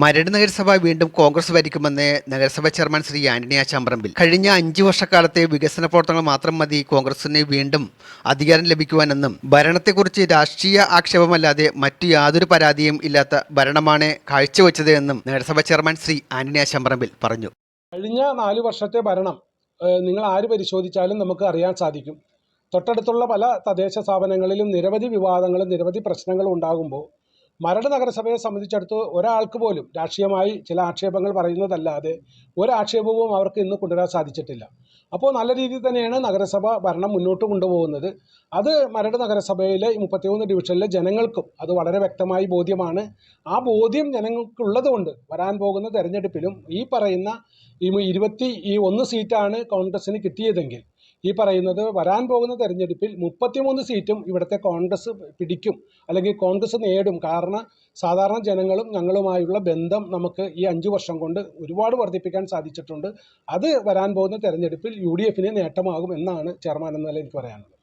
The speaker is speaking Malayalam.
മരട് നഗരസഭ വീണ്ടും കോൺഗ്രസ് ഭരിക്കുമെന്ന് നഗരസഭ ചെയർമാൻ ശ്രീ ആന്റണി ആശാമ്പറമ്പിൽ കഴിഞ്ഞ അഞ്ചു വർഷക്കാലത്തെ വികസന പ്രവർത്തനങ്ങൾ മാത്രം മതി കോൺഗ്രസിന് വീണ്ടും അധികാരം ലഭിക്കുവാനെന്നും ഭരണത്തെക്കുറിച്ച് രാഷ്ട്രീയ ആക്ഷേപമല്ലാതെ മറ്റു യാതൊരു പരാതിയും ഇല്ലാത്ത ഭരണമാണ് കാഴ്ചവെച്ചത് എന്നും നഗരസഭ ചെയർമാൻ ശ്രീ ആന്റണി ആശാമ്പറമ്പിൽ പറഞ്ഞു. കഴിഞ്ഞ നാല് വർഷത്തെ ഭരണം നിങ്ങൾ ആര് പരിശോധിച്ചാലും നമുക്ക് അറിയാൻ സാധിക്കും. തൊട്ടടുത്തുള്ള പല തദ്ദേശ സ്ഥാപനങ്ങളിലും നിരവധി വിവാദങ്ങളും നിരവധി പ്രശ്നങ്ങളും ഉണ്ടാകുമ്പോൾ മരട് നഗരസഭയെ സംബന്ധിച്ചിടത്ത് ഒരാൾക്ക് പോലും രാഷ്ട്രീയമായി ചില ആക്ഷേപങ്ങൾ പറയുന്നതല്ലാതെ ഒരാക്ഷേപവും അവർക്ക് ഇന്ന് കൊണ്ടുവരാൻ സാധിച്ചിട്ടില്ല. അപ്പോൾ നല്ല രീതിയിൽ തന്നെയാണ് നഗരസഭ ഭരണം മുന്നോട്ട് കൊണ്ടുപോകുന്നത്. അത് മരട് നഗരസഭയിലെ മുപ്പത്തിമൂന്ന് ഡിവിഷനിലെ ജനങ്ങൾക്കും അത് വളരെ വ്യക്തമായി ബോധ്യമാണ്. ആ ബോധ്യം ജനങ്ങൾക്കുള്ളത് കൊണ്ട് വരാൻ പോകുന്ന തെരഞ്ഞെടുപ്പിലും ഈ പറയുന്ന ഇരുപത്തി ഈ ഒന്ന് സീറ്റാണ് കോൺഗ്രസിന് കിട്ടിയതെങ്കിൽ ഈ പറയുന്നത് വരാൻ പോകുന്ന തെരഞ്ഞെടുപ്പിൽ മുപ്പത്തിമൂന്ന് സീറ്റും ഇവിടുത്തെ കോൺഗ്രസ് പിടിക്കും അല്ലെങ്കിൽ കോൺഗ്രസ് നേടും. കാരണം സാധാരണ സാധാരണ ജനങ്ങളും ഞങ്ങളുമായുള്ള ബന്ധം നമുക്ക് ഈ അഞ്ച് വർഷം കൊണ്ട് ഒരുപാട് വർദ്ധിപ്പിക്കാൻ സാധിച്ചിട്ടുണ്ട്. അത് വരാൻ പോകുന്ന തെരഞ്ഞെടുപ്പിൽ യു ഡി എഫിന് നേട്ടമാകും എന്നാണ് ചെയർമാൻ എന്ന നിലയിൽ എനിക്ക് പറയാനുള്ളത്.